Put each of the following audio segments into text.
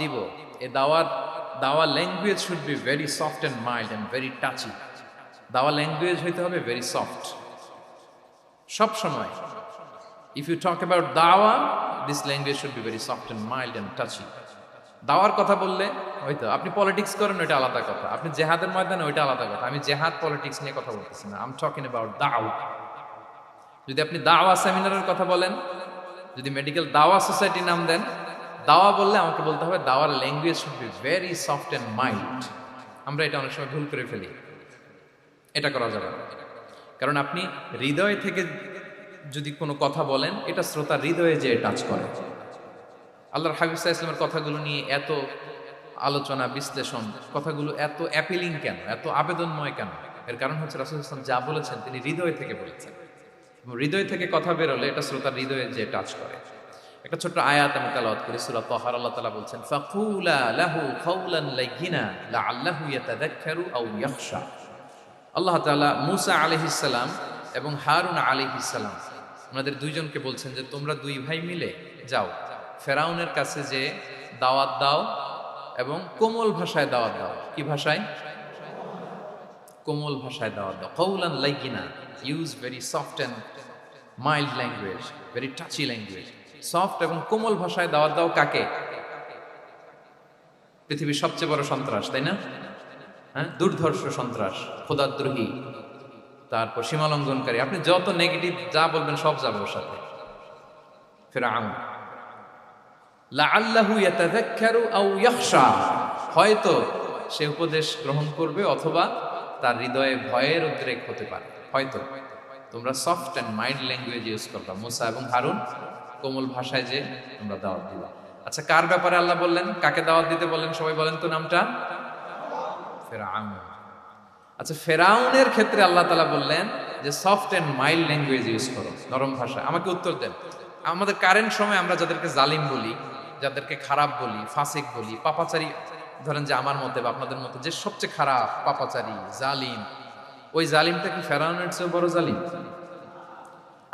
দিব। এ দাওয়ার দাওয়া language should be very soft and mild and very touchy দাওয়া ল্যাঙ্গুয়েজ হইতে হবে ভেরি সফট সব সময় ইফ ইউ টক অ্যাবাউট দাওয়া this language should be very soft and mild and touchy দাওয়ার কথা বললে, হয়তো আপনি পলিটিক্স করেন, ওইটা আলাদা কথা। আপনি জেহাদের ময়দানে, ওইটা আলাদা কথা। আমি জেহাদ পলিটিক্স নিয়ে কথা বলতেছি না। আম টকিং অ্যাবাউট দাওয়া। যদি আপনি দাওয়া সেমিনারের কথা বলেন, যদি মেডিকেল দাওয়া সোসাইটি নাম দেন দাওয়া বললে আমাকে বলতে হবে, দাওয়ার language should be very soft and mild আমরা এটা অনেক সময় ভুল করে ফেলি। এটা করা যাবে কারণ আপনি হৃদয় থেকে যদি কোনো কথা বলেন, এটা শ্রোতা হৃদয়ে যে টাচ করে। আল্লাহর হাবিব সাহা ইসলামের কথাগুলো নিয়ে এত আলোচনা, বিশ্লেষণ, কথাগুলো এত অ্যাপিলিং কেন? এত আবেদনময় কেন? এর কারণ হচ্ছে রাসুল ইসলাম যা বলেছেন, তিনি হৃদয় থেকে বলেছেন। হৃদয় থেকে কথা বেরোলে এটা শ্রোতার হৃদয়ে যে টাচ করে। একটা ছোট্ট আয়াত আমি তালাওয়াত করি, সূরা তাহার। আল্লাহ তাআলা বলছেন, ফাকুলা লাহু কাওলান লাইয়িনা লাআল্লাহু ইয়াতাযাক্কারু আও ইয়াখশা। আল্লাহ তাআলা মূসা আলাইহিস সালাম এবং হারুন আলাইহিস সালাম, ওনাদের দুইজনকে বলছেন যে, তোমরা দুই ভাই মিলে যাও, ফেরাউনের কাছে যে দাওয়াত দাও এবং কোমল ভাষায় দাওয়াত দাও। কি ভাষায়? কোমল ভাষায় দাওয়াত দাও। কৌলান লাইগিনা use very soft and mild language very touchy language soft এবং কোমল ভাষায় দাওয়াত দাও কাকে? পৃথিবীর সবচেয়ে বড় সন্ত্রাস, তাই না? হ্যাঁ? দুর্ধর্ষ সন্ত্রাস, খোদাদ্রোহী, তারপর সীমালঙ্ঘনকারী। আপনি যত নেগেটিভ যা বলবেন সব যাবে ওর সাথে। ফেরা আম লাআল্লাহু ইয়াতাযাক্কারু আও ইয়াখশা। হয়তো সে উপদেশ গ্রহণ করবে অথবা তার হৃদয়ে ভয়ের উদ্রেক হতে পারে। হয়তো। তোমরা soft and mild language use করবা। মুসা এবং হারুন কোমল ভাষায় যে তোমরা দাওয়াত দিবা। আচ্ছা কার ব্যাপারে আল্লাহ বললেন? কাকে দাওয়াত দিতে বললেন সবাই বলেন তো নামটা। ফেরাউন। আচ্ছা ফেরাউনের ক্ষেত্রে আল্লাহ তালা বললেন যে soft and mild language use করো, নরম ভাষা আমাকে উত্তর দেন। আমাদের কারেন্ট সময় আমরা যাদেরকে জালিম বলি, যাদেরকে খারাপ বলি, ফাসিক বলি, পাপাচারী, ধরেন যে আমার মতে বা আপনাদের মতে, যে সবচেয়ে খারাপ, পাপাচারী, জালিম, ওই জালিমটা কি ফেরাউনের চেয়েও বড় জালিম?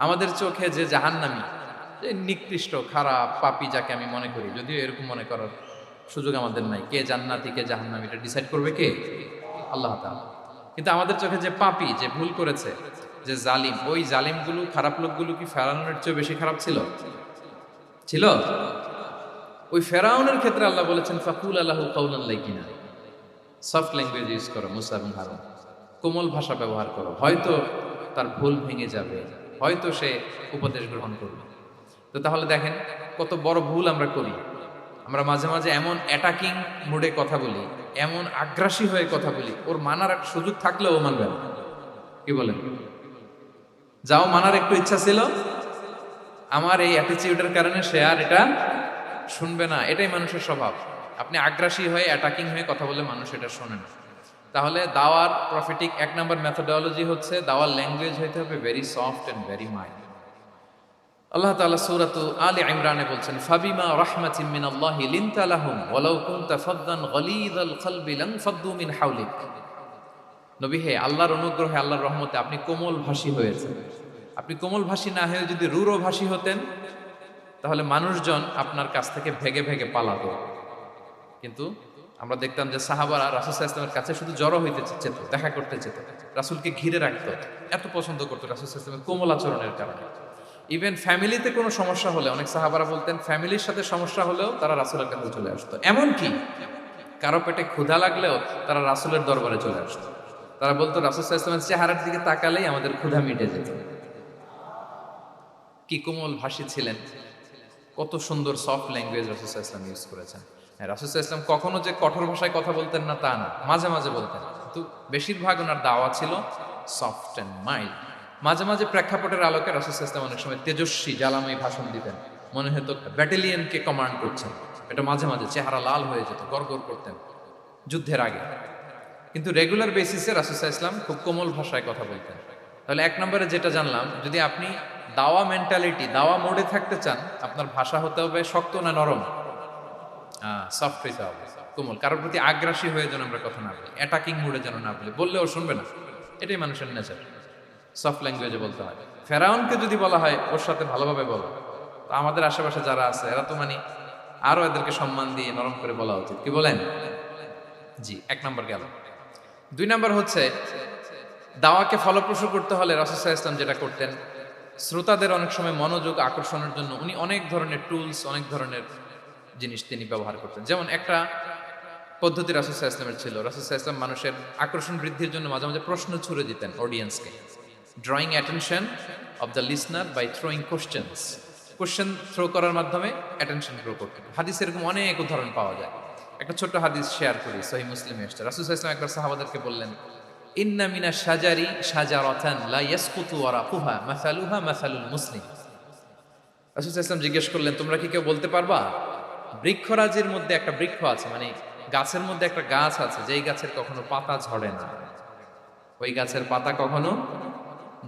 আমাদের চোখে যে জাহান্নামি নিকৃষ্ট, খারাপ পাপি যাকে আমি মনে করি। যদিও এরকম মনে করার সুযোগ আমাদের নাই। কে জান্নাতি, কে জাহান্নামি, এটা ডিসাইড করবে কে? আল্লাহ কিন্তু আমাদের চোখে যে পাপি, যে ভুল করেছে, যে জালিম, ওই জালিমগুলো, খারাপ লোকগুলো কি ফেরাউনের চেয়ে বেশি খারাপ ছিল? ছিল? ওই ফেরাউনের ক্ষেত্রে আল্লাহ বলেছেন, ফাকুল আল্লাহ কাউলান লাইকিনা। সফট ল্যাঙ্গুয়েজ ইউজ করো, মুসা এবং হারুন। কোমল ভাষা ব্যবহার করো। হয়তো তার ভুল ভেঙে যাবে। হয়তো সে উপদেশ গ্রহণ করবে। তো তাহলে দেখেন কত বড় ভুল আমরা করি। আমরা মাঝে মাঝে এমন অ্যাটাকিং মুডে কথা বলি, এমন আগ্রাসী হয়ে কথা বলি, ওর মানার সুযোগ থাকলেও মানবে না। কি বলেন? যাও, মানার একটু ইচ্ছা ছিল, আমার এই অ্যাটিচিউডের কারণে সে আর এটা শুনবে না, এটাই মানুষের স্বভাব। আপনি আগ্রাসী হয়ে অ্যাটাকিং হয়ে কথা বলে মানুষ এটা শোনে না। তাহলে দাওয়ার প্রফিটিক এক নম্বর মেথোডোলজি হচ্ছে, দাওয়ার ল্যাঙ্গুয়েজ হইতে হবে very soft and very mild Allah তাআলা সূরাত আলে ইমরানে বলছেন, ফাবিমা রাহমাতিন মিন আল্লাহ লিনতা লাহুম, ওয়ালাউ কুনতা ফাদ্দান গলিযাল কলবি লান ফাদ্দু মিন হাওলিক। নবী, হে আল্লাহর অনুগ্রহে, আল্লাহর রহমতে আপনি কোমল ভাষী হয়েছেন। আপনি কোমল ভাষী না হয়ে যদি রূঢ় ভাষী হতেন, তাহলে মানুষজন আপনার কাছ থেকে ভেগে ভেগে পালাতো। কিন্তু আমরা দেখতাম যে সাহাবারা রাসুল ইসলামের কাছে শুধু জড়ো হইতে চেত, দেখা করতে চেত। রাসুলকে ঘিরে রাখতো। এত পছন্দ করতো রাসুল ইসলামের কোমল আচরণের কারণে। ইভেন ফ্যামিলিতে কোনো সমস্যা হলে, অনেক সাহাবারা বলতেন ফ্যামিলির সাথে সমস্যা হলেও তারা রাসুলের কাছে চলে আসতো। এমনকি কারও পেটে ক্ষুধা লাগলেও তারা রাসুলের দরবারে চলে আসতো। তারা বলতো, রাসুল ইসলামের চেহারার দিকে তাকালেই আমাদের ক্ষুধা মিটে যেত। কি কোমল ভাষী ছিলেন। কত সুন্দর সফট ল্যাঙ্গুয়েজ রাসুল ইসলাম ইউজ করেছেন। হ্যাঁ রাসুল ইসলাম কখনো যে কঠোর ভাষায় কথা বলতেন না তা না, মাঝে মাঝে বলতেন। কিন্তু বেশিরভাগ ওনার দাওয়া ছিল সফট অ্যান্ড মাইল্ড মাঝে মাঝে প্রেক্ষাপটের আলোকে রাসুল ইসলাম অনেক সময় তেজস্বী, জ্বালাময়ী ভাষণ দিতেন। মনে হতো ব্যাটালিয়নকে কমান্ড করছেন। এটা মাঝে মাঝে চেহারা লাল হয়ে যেত, গড়গড় করতেন যুদ্ধের আগে। কিন্তু রেগুলার বেসিসে রাসুসা ইসলাম খুব কোমল ভাষায় কথা বলতেন। তাহলে এক নম্বরে যেটা জানলাম, যদি আপনি দাওয়া মেন্টালিটি দাওয়া মোডে থাকতে চান, আপনার ভাষা হতে হবে শক্ত না নরম? সফট হইতে হবে, কোমল। কারোর প্রতি আগ্রাসী হয়ে যেন আমরা কথা না বলি অ্যাটাকিং মোডে যেন না বলি, বললেও শুনবে না। এটাই মানুষের নেচার সফট ল্যাঙ্গুয়েজে বলতে হয়। ফেরাউনকে যদি বলা হয়, ওর সাথে ভালোভাবে বলো। তো আমাদের আশেপাশে যারা আছে, এরা তো মানে আরও এদেরকে সম্মান দিয়ে নরম করে বলা উচিত। কি বলেন? জি, এক নম্বর গেল। দুই নম্বর হচ্ছে, দাওয়াকে ফলপ্রসূ করতে হলে রাসুসাহ ইসলাম যেটা করতেন, শ্রোতাদের অনেক সময় মনোযোগ আকর্ষণের জন্য উনি অনেক ধরনের টুলস অনেক ধরনের জিনিস তিনি ব্যবহার করতেন। যেমন একটা পদ্ধতি রাসুসাহ ইসলামের ছিল। রাসুসাহ ইসলাম মানুষের আকর্ষণ বৃদ্ধির জন্য মাঝে মাঝে প্রশ্ন ছুড়ে দিতেন অডিয়েন্সকে drawing attention of the listener by throwing questions question throw করার মাধ্যমে অ্যাটেনশন গ্রো করতেন হাদিস এরকম অনেক উদাহরণ পাওয়া যায়। একটা ছোট্ট হাদিস শেয়ার করি সহি মুসলিমে এসছে। রাসুসাহ ইসলাম একবার সাহাবাদেরকে বললেন, ইন্না মিনা সাজারি সাজারাতান লা ইয়াসকুতু ওয়ারাকুহা মাসালুহা মাসালুল মুসলিম। রাসূল ইসলাম জিজ্ঞেস করলেন, তোমরা কি কেউ বলতে পারবা? বৃক্ষরাজির মধ্যে একটা বৃক্ষ আছে মানে গাছের মধ্যে একটা গাছ আছে, যেই গাছের কখনো পাতা ঝরে না। ওই গাছের পাতা কখনো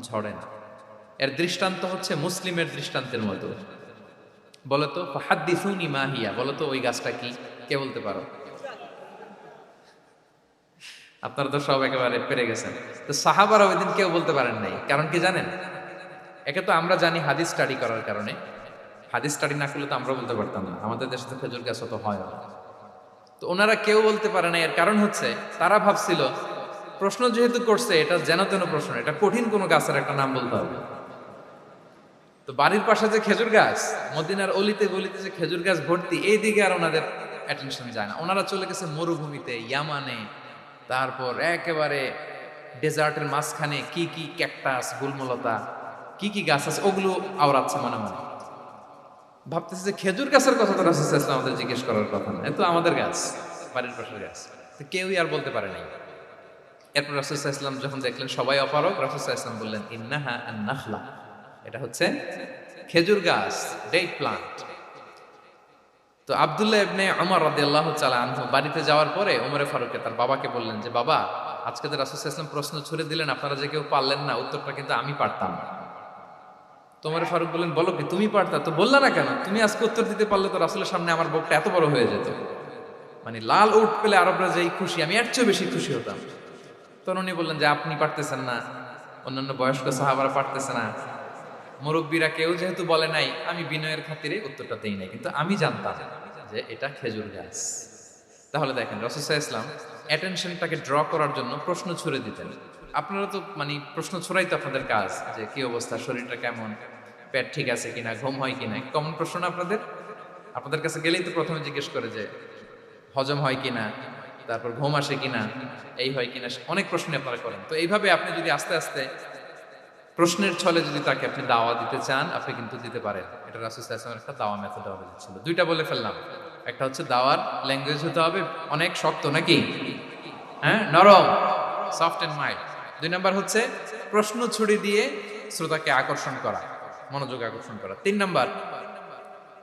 ঝরে না এর দৃষ্টান্ত হচ্ছে মুসলিমের দৃষ্টান্তের মতো। বলতো হাদ্দিসুনি মাহিয়া বলতো, ওই গাছটা কি? কে বলতে পারো? আপনারা তো সব একেবারে পেরে গেছেন। তো সাহাবারা ওই দিন কেউ বলতে পারেন নাই। কারণ কি জানেন? একে তো আমরা জানি হাদিস স্টাডি করার কারণে। হাদিস স্টাডি না করলে তো আমরা বলতে পারতাম না। আমাদের দেশে তো খেজুর গাছ অত হয় তো ওনারা কেউ বলতে পারে না এর কারণ হচ্ছে, তারা ভাবছিল প্রশ্ন যেহেতু করছে, এটা যেন তেন প্রশ্ন এটা কঠিন কোনো গাছের একটা নাম বলতে হবে। তো বাড়ির পাশে যে খেজুর গাছ, মদিনার অলিতে গলিতে যে খেজুর গাছ ভর্তি, এই দিকে আর ওনাদের অ্যাটেনশন যায় না। ওনারা চলে গেছে মরুভূমিতে, ইয়ামানে, তারপর একেবারে ডেজার্টের মাঝখানে কি কি ক্যাকটাস, গুলমলতা, কি কি গাছ আছে, ওগুলো আওড়াচ্ছে মনে মনে। ভাবতেছে যে খেজুর গাছের কথা তো রাসুল আমাদের জিজ্ঞেস করার কথা না, এ তো আমাদের গাছ, বাড়ির পাশের গাছ। তো কেউই আর বলতে পারে নাই। এরপর রাসুল ইসলাম যখন দেখলেন, সবাই অপারক রাসুল ইসলাম বললেন, ইন্নাহা নাখলা এটা হচ্ছে খেজুর গাছ ডেট প্লান্ট তো আবদুল্লাহ ইবনে আমার রাদি আল্লাহ আনহু বাড়িতে যাওয়ার পরে ওমরে ফারুককে, তার বাবাকে বললেন যে, বাবা, আজকে তো রাসুল ইসলাম প্রশ্ন ছুড়ে দিলেন, আপনারা যে কেউ পারলেন না, উত্তরটা কিন্তু আমি পারতাম। তোমার ফারুক বললেন, বলো কি, তুমি পারতা? তো বললা না কেন, তুমি আজকে উত্তর দিতে পারলে তো রাসুলের সামনে আমার বুকটা এত বড় হয়ে যেত। মানে লাল উঠ পেলে আরবরা যেই খুশি, আমি এর চেয়েও বেশি খুশি হতাম। তখন উনি বললেন যে, আপনি পারতেছেন না। অন্যান্য বয়স্ক সাহাবারা পারতেছে না। মুরব্বীরা কেউ যেহেতু বলে নাই, আমি বিনয়ের খাতিরে উত্তরটা দেই নাই। কিন্তু আমি জানতাম যে এটা খেজুর গাছ। তাহলে দেখেন রসুসা ইসলাম অ্যাটেনশনটাকে ড্র করার জন্য প্রশ্ন ছুড়ে দিতেন। আপনারা তো মানে প্রশ্ন ছড়াই তো আপনাদের কাজ যে, কি অবস্থা? শরীরটা কেমন? পেট ঠিক আছে কিনা? ঘুম হয় কিনা? কমন প্রশ্ন আপনাদের? আপনাদের কাছে গেলেই তো প্রথমে জিজ্ঞেস করে যে, হজম হয় কিনা? তারপর ঘুম আসে কিনা, এই হয় কিনা অনেক প্রশ্ন আপনারা করেন। তো এইভাবে আপনি যদি আস্তে আস্তে প্রশ্নের ছলে যদি তাকে আপনি দাওয়া দিতে চান, আপনি কিন্তু দিতে পারেন। এটা রাসুল ইসলামের একটা দাওয়া মেথোডলজি ছিল দুইটা বলে ফেললাম। একটা হচ্ছে দাওয়ার ল্যাঙ্গুয়েজ হতে হবে, অনেক শক্ত নাকি? হ্যাঁ নরম সফট অ্যান্ড মাইল্ড দুই নাম্বার হচ্ছে প্রশ্ন ছুড়ি দিয়ে শ্রোতাকে আকর্ষণ করা, মনোযোগ আকর্ষণ করা। তিন নাম্বার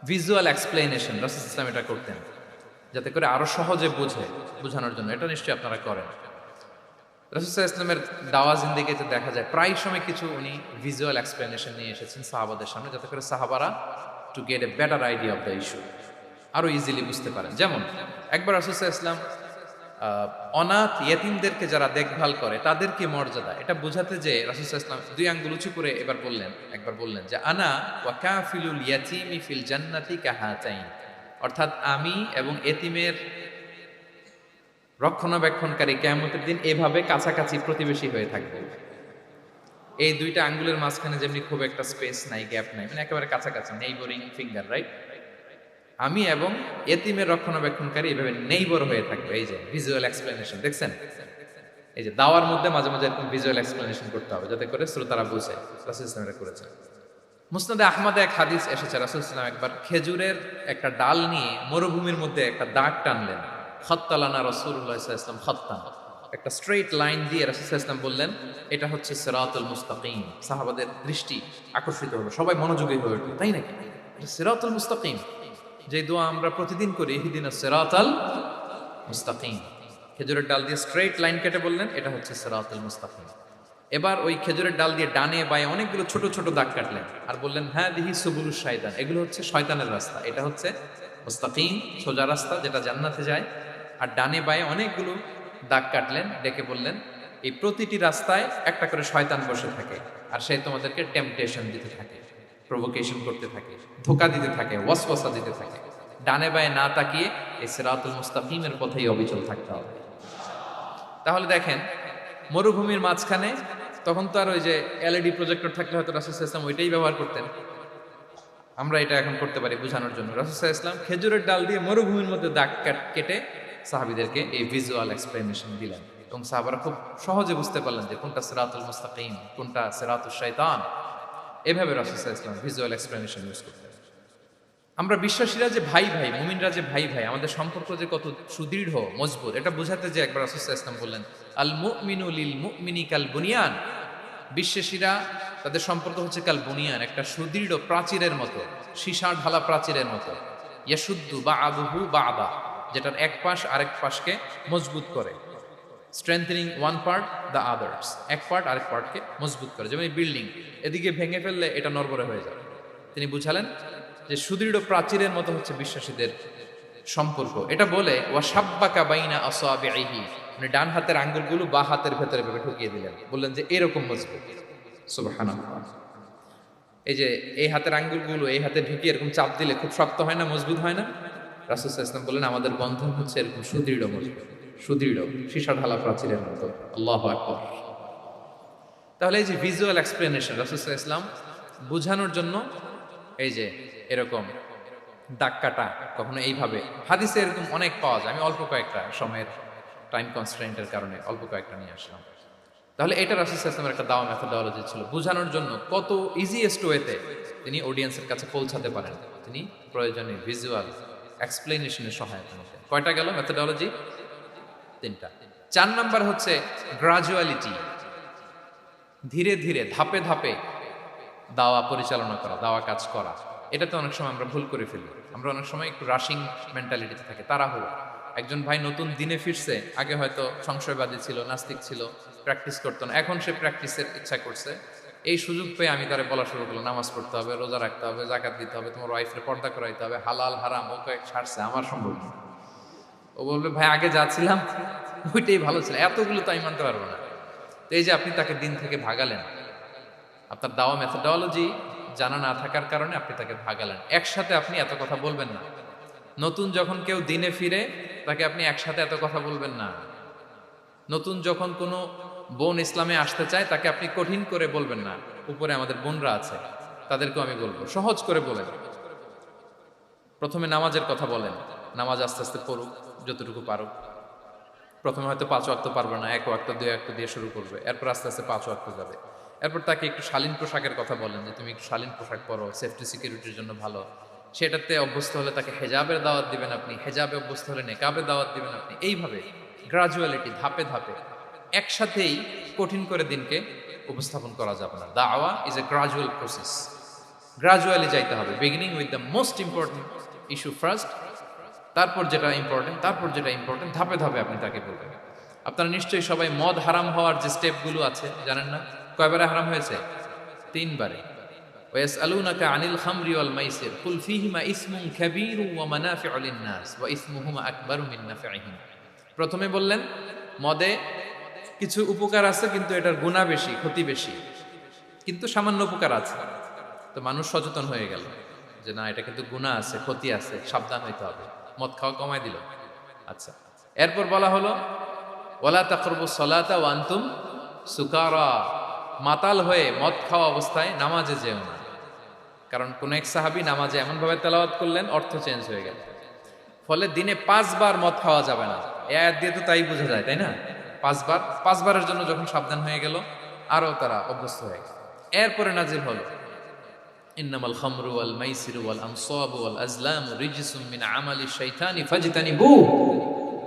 ভিজুয়াল এক্সপ্লেনেশন রাসুল এটা করতেন। যাতে করে আরও সহজে বুঝে, বোঝানোর জন্য। এটা নিশ্চয়ই আপনারা করেন। রসুল্লাহ ইসলামের দাওয়া জিন্দিগিতে দেখা যায়, প্রায় সময় কিছু উনি ভিজুয়াল এক্সপ্লেনেশন নিয়ে এসেছেন সাহাবাদের সামনে, যাতে করে সাহাবারা to get a better idea of the issue আরও ইজিলি বুঝতে পারেন। যেমন, একবার রসুল্লাহ ইসলাম অনাথ ইয়েতিমদেরকে যারা দেখভাল করে, তাদের কি মর্যাদা? এটা বোঝাতে যে রাসুল্লাহ ইসলাম দুই আঙ্গুল উঁচু করে এবার বললেন, একবার বললেন যে, আনা ওয়া কাফিলুল ইয়াতিমি ফিল জান্নাতি কাহাতাইন। অর্থাৎ আমি এবং এতিমের রক্ষণাবেক্ষণকারী কেমতের দিন এভাবে কাছাকাছি প্রতিবেশী হয়ে থাকবে। এই দুইটা আঙ্গুলের মাঝখানে যেমনি খুব একটা স্পেস নাই গ্যাপ নাই মানে একেবারে কাছাকাছি নেইবরিং ফিঙ্গার রাইট আমি এবং এতিমের রক্ষণাবেক্ষণকারী এভাবে নেইবর হয়ে থাকবে। এই যে ভিজুয়াল এক্সপ্লেনেশন দেখছেন? এই যে দাওয়ার মধ্যে মাঝে মাঝে এরকম ভিজুয়াল এক্সপ্লেনেশন করতে হবে, যাতে করে শ্রোতারা বুঝে। করেছেন। মুসনাদে আহমদে এক হাদিস এসেছে, রাসুল ইসলাম একবার খেজুরের একটা ডাল নিয়ে মরুভূমির মধ্যে একটা দাগ টানলেন। খত্তালানা রসুল্লাহ ইসলাম খত্তান। একটা স্ট্রেট লাইন দিয়ে রাসুল ইসলাম বললেন, এটা হচ্ছে সিরাতুল মুস্তাকিম। সাহাবাদের দৃষ্টি আকর্ষিত হলো সবাই মনোযোগী হয়ে উঠল তাই নাকি? সিরাতুল মুস্তাকিম। যে দোয়া আমরা প্রতিদিন করি হিদিন সিরাতাল মুস্তাকিম। খেজুরের ডাল দিয়ে স্ট্রেট লাইন কেটে বললেন, এটা হচ্ছে সিরাতুল মুস্তাকিম। এবার ওই খেজুরের ডাল দিয়ে ডানে বায়ে অনেকগুলো ছোট ছোট দাগ কাটলেন আর বললেন হ্যাঁ দিহি সুবুলু শয়তান। এগুলো হচ্ছে শয়তানের রাস্তা। এটা হচ্ছে মুস্তাকিম, সোজা রাস্তা যেটা জান্নাতে যায়। আর ডানে বায়ে অনেকগুলো দাগ কাটলেন, ডেকে বললেন, এই প্রতিটি রাস্তায় একটা করে শয়তান বসে থাকে আর সে তোমাদেরকে টেম্পটেশন দিতে থাকে প্রভোকেশন করতে থাকে, ধোকা দিতে থাকে ওয়াসওয়াসা দিতে থাকে। ডানে বায়ে না তাকিয়ে এই সিরাতুল মুস্তাকিমের পথেই অবিচল থাকতে হবে। তাহলে দেখেন, মরুভূমির মাঝখানে তখন তো আর ওই যে এলইডি প্রজেক্টর থাকলে হয়তো রাসুল ইসলাম ওইটাই ব্যবহার করতেন। আমরা এটা এখন করতে পারি বোঝানোর জন্য। রাসুল ইসলাম খেজুরের ডাল দিয়ে মরুভূমির মধ্যে দাগ কেটে সাহাবিদেরকে এই ভিজুয়াল এক্সপ্লেনেশন দিলেন এবং সাহাবারা খুব সহজে বুঝতে পারলেন যে কোনটা সেরাতুল মুস্তাকিম, কোনটা সেরাতুল শৈতান এভাবে রাসুল ইসলাম ভিজুয়াল এক্সপ্লেনেশন ইউজ করতেন। আমরা বিশ্বাসীরা যে ভাই ভাই, মুমিনরা যে ভাই ভাই, আমাদের সম্পর্ক যে কত সুদৃঢ়, মজবুত, এটা বোঝাতে যে একবার রাসুল ইসলাম বললেন আল মুমিনু লিল মুমিনি কাল বুনিয়ান বিশ্বাসীরা তাদের সম্পর্ক হচ্ছে কাল বুনিয়ান একটা সুদৃঢ় প্রাচীরের মতো সীসা ঢালা প্রাচীরের মতো। ইয়াশুদ্দু বা আবহু বা আবা যেটার এক পাশ আরেক পাশকে মজবুত করে। Strengthening one part the others এক পার্ট আরেক পার্টকে মজবুত করে। যেমন বিল্ডিং এদিকে ভেঙে ফেললে এটা নরবরে হয়ে যাবে। তিনি বুঝালেন যে সুদৃঢ় প্রাচীরের মতো হচ্ছে বিশ্বাসীদের সম্পর্ক। এটা বলে ওয়া সাব্বাকা বাইনা আসাবিহি মানে ডান হাতের আঙ্গুলগুলো বা হাতের ভেতরে ভেবে ঢুকিয়ে দিলেন। বললেন যে, এরকম মজবুত। সুবহানাল্লাহ। এই যে, এই হাতের আঙ্গুলগুলো, এই হাতে ঢুকিয়ে এরকম চাপ দিলে খুব শক্ত হয় না, মজবুত হয় না? রাসুল ইসলাম বললেন, আমাদের বন্ধন হচ্ছে এরকম সুদৃঢ়, মজবুত। সুদৃঢ় সীসা ঢালা প্রাচীরের মতো। আল্লাহ আকবর। তাহলে এই যে ভিজুয়াল এক্সপ্লেনেশন রাসুল ইসলাম বোঝানোর জন্য এই যে এরকম দাগ কাটা কখনো এইভাবে। হাদিসে এরকম অনেক পাওয়া যায়। আমি অল্প কয়েকটা সময়ের টাইম কনস্ট্রেন্টের কারণে অল্প কয়েকটা নিয়ে আসলাম। তাহলে এটা রাসুল ইসলামের একটা দাওয়া মেথোডোলজি ছিল। বোঝানোর জন্য কত ইজিয়েস্ট ওয়েতে তিনি অডিয়েন্সের কাছে পৌঁছাতে পারেন। তিনি প্রয়োজনে ভিজুয়াল এক্সপ্লেনেশনের সহায়তা নিতেন কয়টা গেল মেথোডোলজি তিনটা। চার নাম্বার হচ্ছে গ্রাজুয়ালিটি ধীরে ধীরে, ধাপে ধাপে দাওয়া পরিচালনা করা, দাওয়া কাজ করা। এটাতে অনেক সময় আমরা ভুল করে ফেলি। আমরা অনেক সময় একটু রাশিং মেন্টালিটিতে থাকি তারা তাড়াহুড়ো। একজন ভাই নতুন দিনে ফিরছে, আগে হয়তো সংশয়বাদী ছিল, নাস্তিক ছিল প্র্যাকটিস করতো না, এখন সে প্র্যাকটিসের ইচ্ছা করছে। এই সুযোগ পেয়ে আমি তারা বলা শুরু করলাম, নামাজ পড়তে হবে, রোজা রাখতে হবে, জাকাত দিতে হবে, তোমার ওয়াইফের পর্দা করাইতে হবে, হালাল, হারাম, ও কয়েক ছাড়ছে, আমার সম্ভব ও বলবে, ভাই, আগে যাচ্ছিলাম ওইটাই ভালো ছিল, এতগুলো তো আমি মানতে পারব না। তো এই যে আপনি তাকে দিন থেকে ভাগালেন, আপনার দাওয়া মেথোডোলজি জানা না থাকার কারণে আপনি তাকে ভাগালেন। একসাথে আপনি এত কথা বলবেন না। নতুন যখন কেউ দিনে ফিরে, তাকে আপনি একসাথে এত কথা বলবেন না। নতুন যখন কোনো বোন ইসলামে আসতে চায়, তাকে আপনি কঠিন করে বলবেন না। উপরে আমাদের বোনরা আছে, তাদেরকেও আমি বলব। সহজ করে বলেন। প্রথমে নামাজের কথা বলেন। নামাজ আস্তে আস্তে পড়ুক, যতটুকু পারুক। প্রথমে হয়তো পাঁচ ওয়াক্ত পারবে না, এক ওয়াক্ত, দুই ওয়াক্ত দিয়ে শুরু করবে। এরপর আস্তে আস্তে পাঁচ ওয়াক্ত যাবে। এরপর তাকে একটু শালীন পোশাকের কথা বলেন যে, তুমি একটু শালীন পোশাক পরো সেফটি সিকিউরিটির জন্য ভালো। সেটাতে অভ্যস্ত হলে তাকে হেজাবের দাওয়াত দিবেন আপনি, হেজাবে অভ্যস্ত হলে নেকাবের দাওয়াত দিবেন আপনি। এইভাবে গ্রাজুয়ালিটি ধাপে ধাপে একসাথেই কঠিন করে দিনকে উপস্থাপন করা যাবে না। দাওয়া is a gradual process gradually যাইতে হবে। Beginning with the most important issue first তারপর যেটা ইম্পর্টেন্ট তারপর যেটা ইম্পর্টেন্ট ধাপে ধাপে আপনি তাকে বলবেন। আপনারা নিশ্চয়ই সবাই মদ হারাম হওয়ার যে স্টেপগুলো আছে, জানেন না? কয়বারে হারাম হয়েছে? তিনবারে। ওয়াসআলুনাকা আনিল খামরি ওয়াল মাইসির। কুল ফিহিমা ইসমুন কাবীরু ওয়া মানাফিউ লিন-নাস ওয়া ইসমুহুমা আকবারু মিন নাফিহিম প্রথমে বললেন, মদে কিছু উপকার আছে কিন্তু এটার গুণা বেশি, ক্ষতি বেশি। কিন্তু সামান্য উপকার আছে। তো মানুষ সচেতন হয়ে গেল যে না, এটা কিন্তু গুণা আছে, ক্ষতি আছে, সাবধান হইতে হবে। মদ খাওয়া কমায় দিল। আচ্ছা এরপর বলা হলো ওলা তাকরবু সলাতা ওয়ান্তুম সুকারা। মাতাল হয়ে মদ খাওয়া অবস্থায় নামাজে যেও না। কারণ কোন এক সাহাবি নামাজে এমনভাবে তেলাওয়াত করলেন, অর্থ চেঞ্জ হয়ে গেল। ফলে দিনে পাঁচবার মদ খাওয়া যাবে না। এ আয়াত দিয়ে তো তাই বোঝা যায়, তাই না? পাঁচবার, পাঁচবারের জন্য যখন সাবধান হয়ে গেল, আরও তারা অভ্যস্ত হয়ে গেল। এরপরে নাজির হলো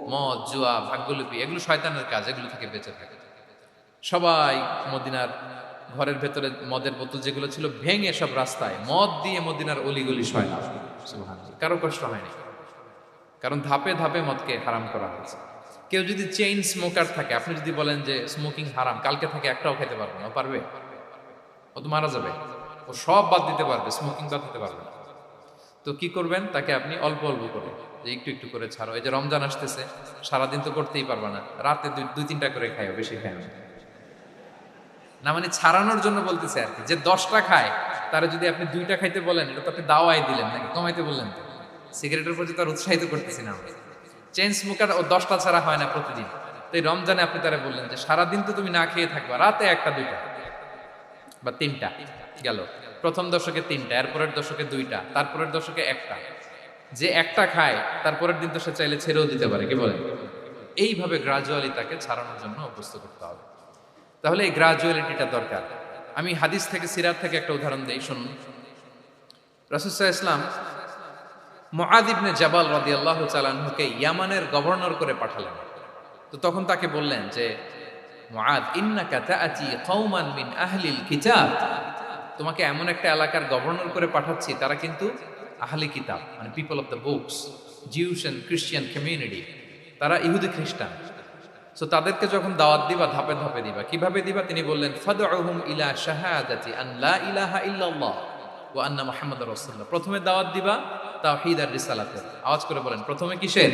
মদ, জুয়া এগুলো শয়তানের কাজ, এগুলো থেকে বেঁচে থাকে। সবাই মদিনার ঘরের ভেতরে মদের বোতল যেগুলো ছিল ভেঙে সব রাস্তায় মদ দিয়ে মদিনার অলিগলি সয় না। কারও কষ্ট হয়নি। কারণ ধাপে ধাপে মদকে হারাম করা হয়েছে। কেউ যদি চেইন স্মোকার থাকে, আপনি যদি বলেন যে স্মোকিং হারাম, কালকে থেকে একটাও খেতে পারবে না পারবে? ও তো মারা যাবে। ও সব বাদ দিতে পারবে স্মোকিং বাদ দিতে পারবে না। তো কি করবেন? তাকে আপনি অল্প অল্প করে, যে একটু একটু করে ছাড়ো। এই যে রমজান আসতেছে, সারাদিন তো করতেই পারবা না। রাতে দুই দুই তিনটা করে খাইও, বেশি খাই না। না মানে ছাড়ানোর জন্য বলতেছে আর কি, যে দশটা খায়, তারা যদি আপনি দুইটা খাইতে বলেন, এটা তো আপনি দাওয়াই দিলেন নাকি, কমাইতে বললেন তো। সিগারেটের প্রতি তার উৎসাহিত করতেছি না আমরা। চেন স্মোকার ও দশটা ছাড়া হয় না প্রতিদিন। তো এই রমজানে আপনি তারা বললেন যে, সারাদিন তো তুমি না খেয়ে থাকবা, রাতে একটা, দুইটা বা তিনটা গেল। প্রথম দশকে তিনটা, এরপরের দশকে দুইটা, তারপরের দশকে একটা। যে একটা খায় তারপরের দিন তো সে চাইলে ছেড়েও দিতে পারে, কি বলেন? এইভাবে গ্রাজুয়ালি তাকে ছাড়ানোর জন্য অভ্যস্ত করতে হবে। তাহলে এই গ্রাজুয়ালিটিটা দরকার। আমি হাদিস থেকে, সিরাত থেকে একটা উদাহরণ দিই, শুনুন। রাসুসাহ ইসলাম মহাদিবনে জাবাল রাদি আল্লাহ চালানহুকে ইয়ামানের গভর্নর করে পাঠালেন। তো তখন তাকে বললেন যে মিন তোমাকে এমন একটা এলাকার গভর্নর করে পাঠাচ্ছি, তারা কিন্তু আহলি কিতাব মানে people of the books Jews and Christian community তারা ইহুদি খ্রিস্টান। সো তাদেরকে যখন দাওয়াত দিবা, ধাপে ধাপে দিবা। কীভাবে দিবা? তিনি বললেন, ফাদউহুম ইলা শাহাদাতি আন লা ইলাহা ইল্লাল্লাহ ওয়া আন্না মুহাম্মাদুর রাসূলুল্লাহ। প্রথমে দাওয়াত দিবা, তাওহীদ আর রিসালাতের আওয়াজ করে বলেন, প্রথমে কিসের?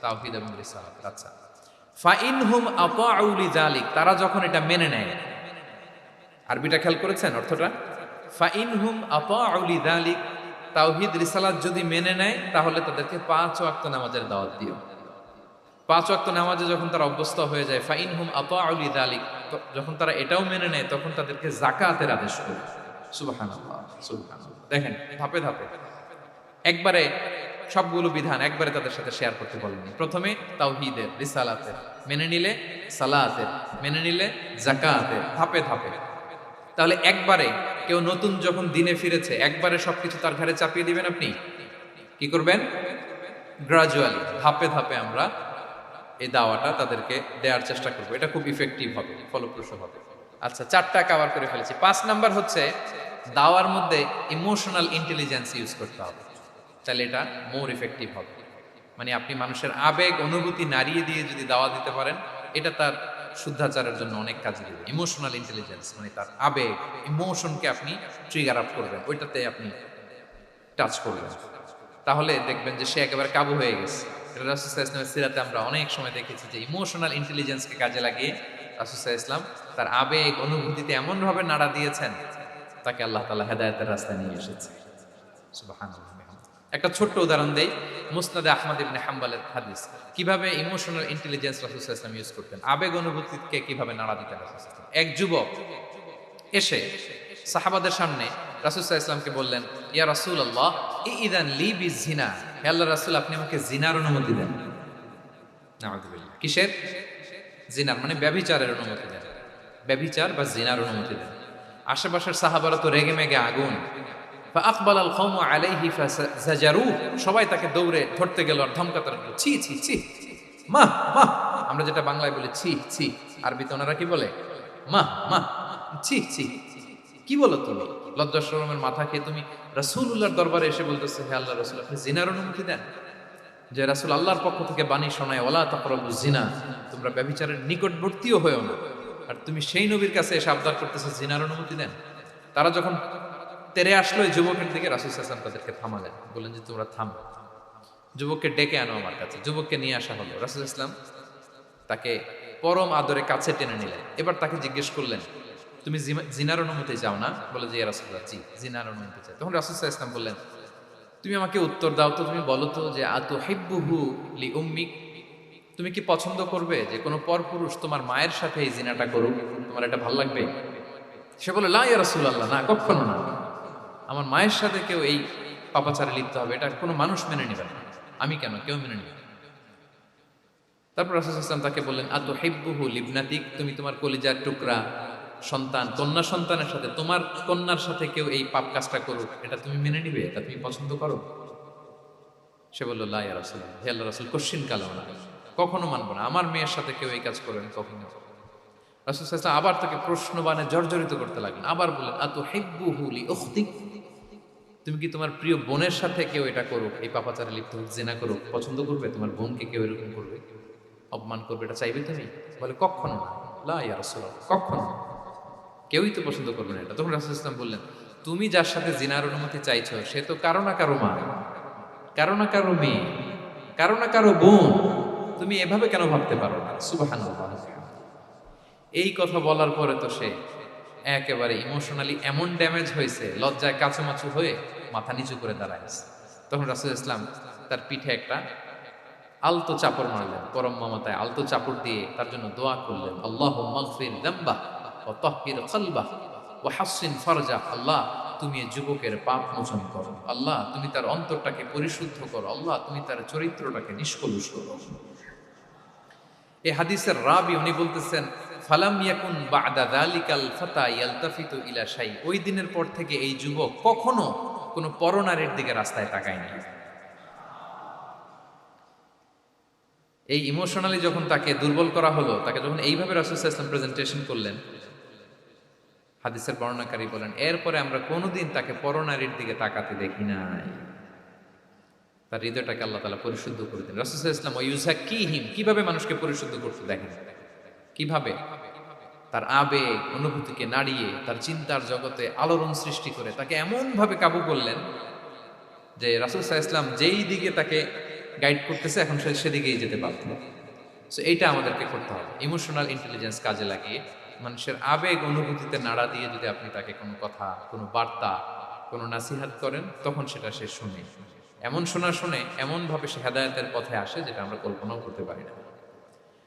তাওহীদ এবং রিসালাত। আচ্ছা। ফাইনহুম আতাউ লিযালিক, তারা যখন এটা মেনে নেয়, আরবিটা খেয়াল করেছেন অর্থটা? ফাইনহুম আতাউ লিযালিক, তাওহীদ, রিসালাত যদি মেনে নেয়, তাহলে তাদেরকে পাঁচ ওয়াক্ত নামাজের দাওয়াত দিও। পাঁচ ওয়াক্ত নামাজে যখন তারা অভ্যস্ত হয়ে যায়, ফাইনহুম আতাউ লিযালিক যখন তারা এটাও মেনে নেয়, তখন তাদেরকে যাকাতের আদেশ করে সুবহানাল্লাহ দেখেন, ধাপে ধাপে। একবারে সবগুলো বিধান একবারে তাদের সাথে শেয়ার করতে বলেননি। প্রথমে তাওহীদের, রিসালাতের। মেনে নিলে সালাতের, মেনে নিলে জাকাতের ধাপে ধাপে। তাহলে একবারে কেউ নতুন যখন দিনে ফিরেছে, একবারে সবকিছু তার ঘরে চাপিয়ে দিবেন আপনি? কি করবেন? গ্রাজুয়ালি ধাপে ধাপে আমরা এই দাওয়াটা তাদেরকে দেওয়ার চেষ্টা করব। এটা খুব ইফেক্টিভ হবে, ফলপ্রসূ হবে। আচ্ছা চারটা কাভার করে ফেলেছি। পাঁচ নাম্বার হচ্ছে, দাওয়ার মধ্যে ইমোশনাল ইন্টেলিজেন্স ইউজ করতে হবে। তাহলে এটা মোর ইফেক্টিভ হবে। মানে আপনি মানুষের আবেগ, অনুভূতি নাড়িয়ে দিয়ে যদি দাওয়া দিতে পারেন, এটা তার শুদ্ধাচারের জন্য অনেক কাজে দেবে। ইমোশনাল ইন্টেলিজেন্স মানে তার আবেগ ইমোশনকে আপনি ট্রিগার আপ করবেন। ওইটাতে আপনি টাচ করবেন। তাহলে দেখবেন যে সে একেবারে কাবু হয়ে গেছে। রাসুসাহ সিরাতে আমরা অনেক সময় দেখেছি যে ইমোশনাল ইন্টেলিজেন্সকে কাজে লাগিয়ে রাসুসাহ ইসলাম তার আবেগ, অনুভূতিতে এমনভাবে নাড়া দিয়েছেন, তাকে আল্লাহ তালা হেদায়তের রাস্তায় নিয়ে এসেছে। একটা ছোট্ট উদাহরণ দেই, মুসনাদে আহমদ ইবনে হাম্বালের হাদিস। কীভাবে ইমোশনাল ইন্টেলিজেন্স রাসূল ইসলাম ইউজ করতেন? আবেগ, অনুভূতিকে কীভাবে নাড়া দিতেন এক যুবক এসে সাহাবাদের সামনে রাসূল ইসলামকে বললেন, ইয়া রাসুল আল্লাহ ইদান লি বি জিনা হে আল্লাহ রাসূল আপনি আমাকে জিনার অনুমতি দেন। কিসের? জিনার মানে ব্যভিচারের অনুমতি দেন। ব্যভিচার বা জিনার অনুমতি দেন। আশেপাশের সাহাবারা তো রেগে মেগে আগুন। আকবাল আল কৌম আলাইহি ফাজারু সবাই তাকে দৌড়ে ধরতে গেল আর ধমকাতে লাগল ছি ছি ছি মা মা। আমরা যেটা বাংলায় বলি ছি ছি। আরবিতে ওনারা কি বলে? মা মা। ছি ছি। কি বলো তুমি? লজ্জা শরমের মাথা খেয়ে তুমি রাসূলুল্লাহর দরবারে এসে বলতেছে, হে আল্লাহ রসুল, আপনি জিনার অনুমতি দেন? যে রাসূল আল্লাহর পক্ষ থেকে বাণী শোনায় ওলা তাকরাবু জিনা, তোমরা ব্যভিচারের নিকটবর্তীও হয়েও না। আর তুমি সেই নবীর কাছে এসে আবদার করতেছো, জিনার অনুমতি দেন। তারা যখন তেরে আসলো, এই যুবকের দিকে রাসুল হাসান তাদেরকে থামালেন। বললেন যে, তোমরা থাম। যুবককে ডেকে আনো আমার কাছে। যুবককে নিয়ে আসা হলো। রাসুল ইসলাম তাকে পরম আদরে কাছে টেনে নিলেন। এবার তাকে জিজ্ঞেস করলেন তুমি জিনার অনুমতি যাও না? বলে যে রাসুল্লাহ জি, জিনার অনুমতি চাই। তখন রাসুল ইসলাম বললেন, তুমি আমাকে উত্তর দাও তো, তুমি বলো তো যে আতু হেব্বুহু লি উম্মিক তুমি কি পছন্দ করবে যে, কোনো পরপুরুষ তোমার মায়ের সাথে এই জিনাটা করুক? তোমার এটা ভালো লাগবে? সে বলে, লা ইয়া রাসূলুল্লাহ, না কখনো না। আমার মায়ের সাথে কেউ এই পাপাচারে লিপ্ত হবে। এটা কোনো মানুষ মেনে নেবে না। আমি কেন? কেউ মেনে নেবে তারপর রাসুলাম তাকে বললেন আতো হেব্বুহু লিবনাতিক তুমি তোমার কলিজার টুকরা সন্তান, কন্যা সন্তানের সাথে, তোমার কন্যার সাথে কেউ এই পাপ কাজটা করুক, এটা তুমি মেনে নিবে, এটা তুমি পছন্দ করো? সে বলল লাই রাসুল হে আল্লাহ রাসুল, কোশ্চিন কালাম না, কখনো মানবো না। আমার মেয়ের সাথে কেউ এই কাজ করবে কখনো? রাসুল আবার তাকে প্রশ্ন বানে জর্জরিত করতে লাগলেন, আবার বললেন আতো হেব্বুহু লি উখতিক তুমি কি তোমার প্রিয় বোনের সাথে কেউ এটা করুক? এই পাপাচারে লিপ্ত হোক, জেনা করুক, পছন্দ করবে? তোমার বোনকে কেউ এরকম করবে? অপমান করবে? এটা চাইবে তুমি? বলে, কখনো না। লা রাসূলুল্লাহ। কখনো না। কেউই তো পছন্দ করবে না এটা। তখন রাসূল ইসলাম বললেন, তুমি যার সাথে জিনার অনুমতি চাইছো, সে তো কারও না কারও মা। কারও না কারও মেয়ে। কারও না কারও বোন। তুমি এভাবে কেন ভাবতে পারো না? সুবহানাল্লাহ। এই কথা বলার পরে তো সে একেবারে ইমোশনালি এমন ড্যামেজ হয়েছে, লজ্জায় কাছুমাছু হয়ে মাথা নিচু করে দাঁড়ায় তখন রাসুল ইসলাম তার পিঠে একটা আলতো চাপড় মারলেন, পরম মমতায় আলতো চাপড় দিয়ে তার জন্য দোয়া করলেন আল্লাহ মগফির দাম্বা ও তহকির কলবা ও হাসিন ফরজা, আল্লাহ তুমি যুবকের পাপ মোচন করো। আল্লাহ তুমি তার অন্তরটাকে পরিশুদ্ধ করো। আল্লাহ তুমি তার চরিত্রটাকে নিষ্কলুষ করো। এই হাদিসের রাবি উনি বলতেছেন, ফালাম ইয়াকুন বাদা যালিকাল ফাতা ইয়ালতাফিতু ইলা শাই। ওই দিনের পর থেকে এই যুবক কখনো কোনো পরনারীর দিকে রাস্তায় তাকায়নি। এই ইমোশনালি যখন তাকে দুর্বল করা হলো, তাকে যখন এইভাবে রাসুল ইসলাম প্রেজেন্টেশন করলেন হাদিসের বর্ণনাকারী বলেন, এরপরে আমরা কোনোদিন তাকে পরনারীর দিকে তাকাতে দেখি নাই। তার হৃদয়টাকে আল্লাহ তালা পরিশুদ্ধ করে দিন। রাসুল ইসলাম ইউসা কি হিম কীভাবে মানুষকে পরিশুদ্ধ করতে দেখেন? কীভাবে? তার আবেগ, অনুভূতিকে নাড়িয়ে তার চিন্তার জগতে আলোড়ন সৃষ্টি করে তাকে এমনভাবে কাবু করলেন যে রাসুল সাহা ইসলাম যেই দিকে তাকে গাইড করতেছে, এখন সে সেদিকেই যেতে পারত সো এইটা আমাদেরকে করতে হবে। ইমোশনাল ইন্টেলিজেন্স কাজে লাগিয়ে মানুষের আবেগ অনুভূতিতে নাড়া দিয়ে যদি আপনি তাকে কোনো কথা, কোনো বার্তা, কোনো নাসিহাত করেন, তখন সেটা সে শুনে। এমন শোনা শুনে এমনভাবে সে হেদায়তের পথে আসে যেটা আমরা কল্পনাও করতে পারি না।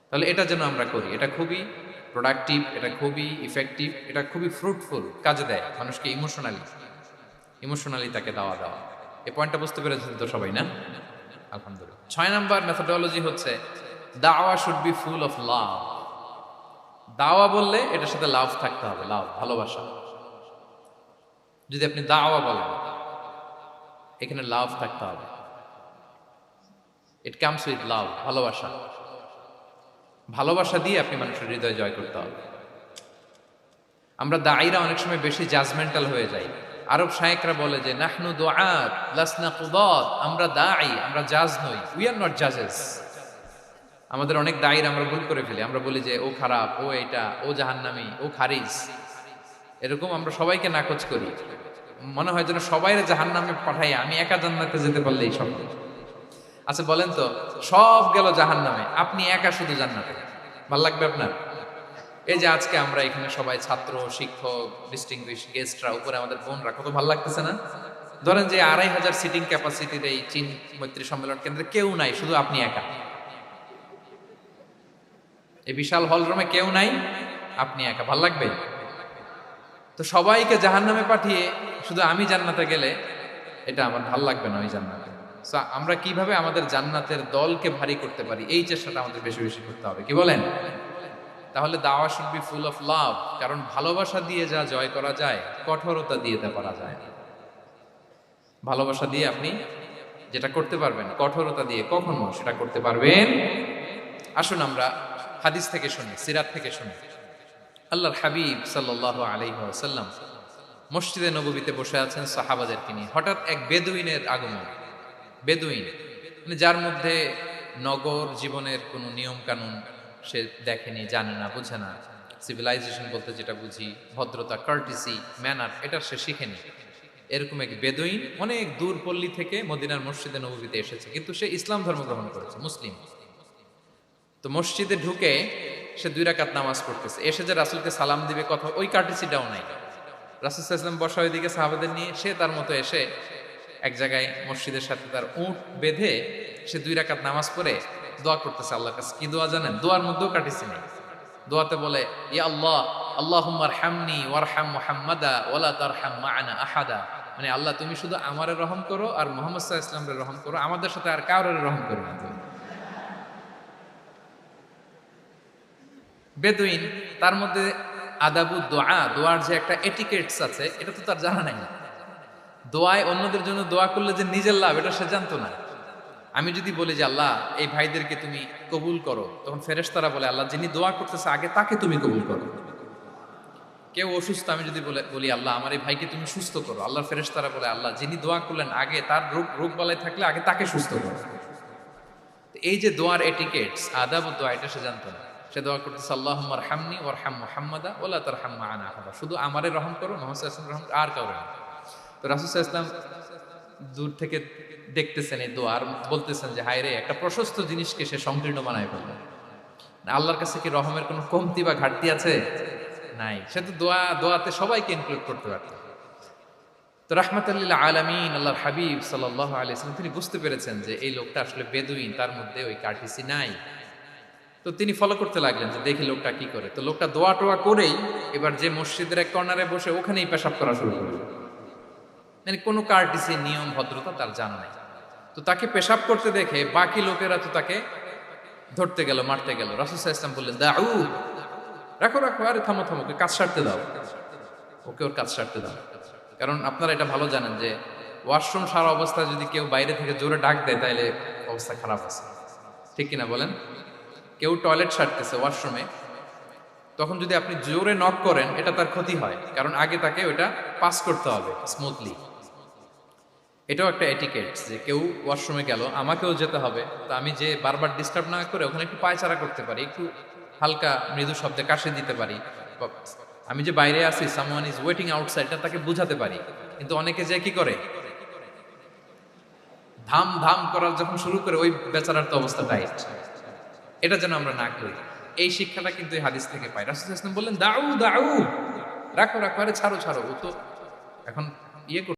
তাহলে এটা যেন আমরা করি, এটা খুবই প্রোডাক্টিভ এটা খুবই ইফেক্টিভ এটা খুবই ফ্রুটফুল কাজে দেয় মানুষকে ইমোশনালি ইমোশনালি তাকে দাওয়া দেওয়া। এই পয়েন্টটা বুঝতে পেরেছেন তো সবাই, না? আলহামদুলিল্লাহ। ছয় নাম্বার মেথোডোলজি হচ্ছে দাওয়া should be full of love দাওয়া বললে এটার সাথে লাভ থাকতে হবে, লাভ, ভালোবাসা। যদি আপনি দাওয়া বলেন, এখানে লাভ থাকতে হবে। ইট কামস উইথ লাভ ভালোবাসা। ভালোবাসা দিয়ে আপনি মানুষের হৃদয় জয় করতে হবে। আমরা দায়ীরা অনেক সময় বেশি জাজমেন্টাল হয়ে যাই। আরব শায়েকরা বলে যে, নাহনু দোয়াত লাসনা কুদত। আমরা দায়ী আমরা জাজ নই। উই আর নট জাজেস আমাদের অনেক দায়ীর আমরা ভুল করে ফেলি। আমরা বলি যে, ও খারাপ, ও এটা, ও জাহান্নামি, ও খারিজ। এরকম আমরা সবাইকে নাকচ করি। মনে হয় যেন সবাই জাহান্নামে পাঠাই আমি একা জান্নাতে যেতে পারলেই সব আচ্ছা বলেন তো, সব গেল জাহান্নামে, আপনি একা শুধু জান্নাতে? ভালো লাগবে আপনার? এই যে আজকে আমরা এখানে সবাই ছাত্র, শিক্ষক ডিস্টিংগুইশ গেস্টরা উপরে আমাদের বোনরা, কত ভালো লাগতেছে না? ধরেন যে আড়াই হাজার সিটিং ক্যাপাসিটির এই চীন মৈত্রী সম্মেলন কেন্দ্রে কেউ নাই, শুধু আপনি একা। এই বিশাল হল রুমে কেউ নাই, আপনি একা, ভালো লাগবে? তো সবাইকে জাহান নামে পাঠিয়ে শুধু আমি জান্নাতে গেলে এটা আমার ভালো লাগবে না ওই জান্নাতে। আমরা কীভাবে আমাদের জান্নাতের দলকে ভারী করতে পারি, এই চেষ্টাটা আমাদের বেশি বেশি করতে হবে, কি বলেন? তাহলে দাওয়া should be full of love কারণ ভালোবাসা দিয়ে যা জয় করা যায়, কঠোরতা দিয়ে তা করা যায় ভালোবাসা দিয়ে আপনি যেটা করতে পারবেন, কঠোরতা দিয়ে কখনো সেটা করতে পারবেন। আসুন আমরা হাদিস থেকে শুনি, সিরাত থেকে শুনি। আল্লাহর হাবিব সাল্লাহ আলহিহাসাল্লাম মসজিদে নবীতে বসে আছেন সাহাবাদেরকে নিয়ে। হঠাৎ এক বেদুইনের আগমন। বেদুইন মানে যার মধ্যে নগর জীবনের কোনো নিয়ম কানুন সে দেখেনি, জানে না, বুঝে না। সিভিলাইজেশন বলতে যেটা বুঝি, ভদ্রতা কার্টিসি ম্যানার এটা সে শিখেনি। এরকম এক বেদুইন অনেক দূর পল্লী থেকে মদিনার মসজিদে নবীতে এসেছে, কিন্তু সে ইসলাম ধর্ম গ্রহণ করেছে, মুসলিম। তো মসজিদে ঢুকে সে দুই রাকাত নামাজ পড়তেছে। এসে যে রাসুলকে সালাম দিবে কথা, ওই কার্টিসিটাও নাই। রাসুল ইসলাম বসা ওইদিকে সাহাবাদের নিয়ে, সে তার মতো এসে এক জায়গায় মসজিদের সাথে তার উঁট বেঁধে সে দুই রাকাত নামাজ পড়ে দোয়া করতেছে আল্লাহর কাছে। কি দোয়া জানেন? দোয়ার মধ্যেও কাটিছি নেই। দোয়াতে বলে, ইয়া আল্লাহ আল্লাহুম্মার হামনি ওয়ারহাম মুহাম্মাদা ওয়ালা তারহাম মা'ানা আহাদা। মানে আল্লাহ, তুমি শুধু আমারে রহম করো আর মোহাম্মদ আলাইহি ওয়াসাল্লামের রহম করো। আমাদের সাথে আর কারোর রহম করো না তুমি। বেদুইন, তার মধ্যে আদাবু দোয়া, দোয়ার যে একটা এটিকেটস আছে, এটা তো তার জানা নাই। দোয়ায় অন্যদের জন্য দোয়া করলে যে নিজের লাভ, এটা সে জানতো না। আমি যদি বলি যে, আল্লাহ, এই ভাইদেরকে তুমি কবুল করো, তখন ফেরেশতারা বলে, আল্লাহ, যিনি দোয়া করতেছে, আগে তাকে তুমি কবুল করো। কেউ অসুস্থ, আমি যদি বলে, বলি, আল্লাহ, আমার এই ভাইকে তুমি সুস্থ করো। আল্লাহর ফেরেশতারা বলে, আল্লাহ, যিনি দোয়া করলেন, আগে তার রোগ রোগ বালাই থাকলে আগে তাকে সুস্থ করো। এই যে দোয়ার এটিকেটস আদাব দোয়া, এটা সে জানতো না। সে দোয়া করতেছে আল্লাহ হামনি ওর হাম মোহাম্মদা ওলা তার হাম্মা আনা আহাদা শুধু আমারে রহম করো, মোহাম্মদ রহম আর কাউরে না। তো রাসুল ইসলাম দূর থেকে দেখতেছেন এই দোয়া আর বলতেছেন যে হায় রে একটা প্রশস্ত জিনিসকে সে সংকীর্ণ বানায় ফেলল। আল্লাহর কাছে কি রহমের কোনো কমতি বা ঘাটতি আছে? নাই। সে তো দোয়া, দোয়াতে সবাইকে ইনক্লুড করতে পারত। তো তো রাহমাতাল্লিল আলামিন, আল্লাহর হাবিব সাল্লাহ আলিয়াল্লাম তিনি বুঝতে পেরেছেন যে, এই লোকটা আসলে বেদুইন, তার মধ্যে ওই কার্টিসি নাই। তো তিনি ফলো করতে লাগলেন যে দেখি লোকটা কি করে। তো লোকটা দোয়া টোয়া করেই এবার যে মসজিদের এক কর্নারে বসে ওখানেই পেশাব করা শুরু করল। মানে কোনো কার্টিসি নিয়ম, ভদ্রতা তার জানা নাই। তো তাকে পেশাব করতে দেখে বাকি লোকেরা তো তাকে ধরতে গেল, মারতে গেল। রাসুসাহ ইসলাম বললেন, দাউ, রাখো রাখো, আরে থামো থামো, ওকে কাজ সারতে দাও। ওকে ওর কাজ সারতে দাও। কারণ আপনারা এটা ভালো জানেন যে ওয়াশরুম সারা অবস্থায় যদি কেউ বাইরে থেকে জোরে ডাক দেয় তাহলে অবস্থা খারাপ আছে। ঠিক কিনা বলেন? কেউ টয়লেট সারতেছে ওয়াশরুমে, তখন যদি আপনি জোরে নক করেন, এটা তার ক্ষতি হয়, কারণ আগে তাকে ওটা পাস করতে হবে স্মুথলি এটাও একটা এটিকেট যে কেউ ওয়াশরুমে গেল, আমাকেও যেতে হবে, তো আমি যে বারবার ডিস্টার্ব না করে ওখানে একটু পায়চারা করতে পারি, একটু হালকা মৃদু শব্দে কাশে দিতে পারি আমি যে বাইরে আছি সামওয়ান ইজ ওয়েটিং আউটসাইড এটা তাকে বুঝাতে পারি, কিন্তু অনেকে যে কি করে? ধাম ধাম করার যখন শুরু করে, ওই বেচারার তো অবস্থা টাইট এটা যেন আমরা না করি। এই শিক্ষাটা কিন্তু এই হাদিস থেকে পাই। রাসুল বললেন, দাউ দাউ, রাখো রাখো, আরে ছাড়ো ছাড়ো, ও তো এখন ইয়ে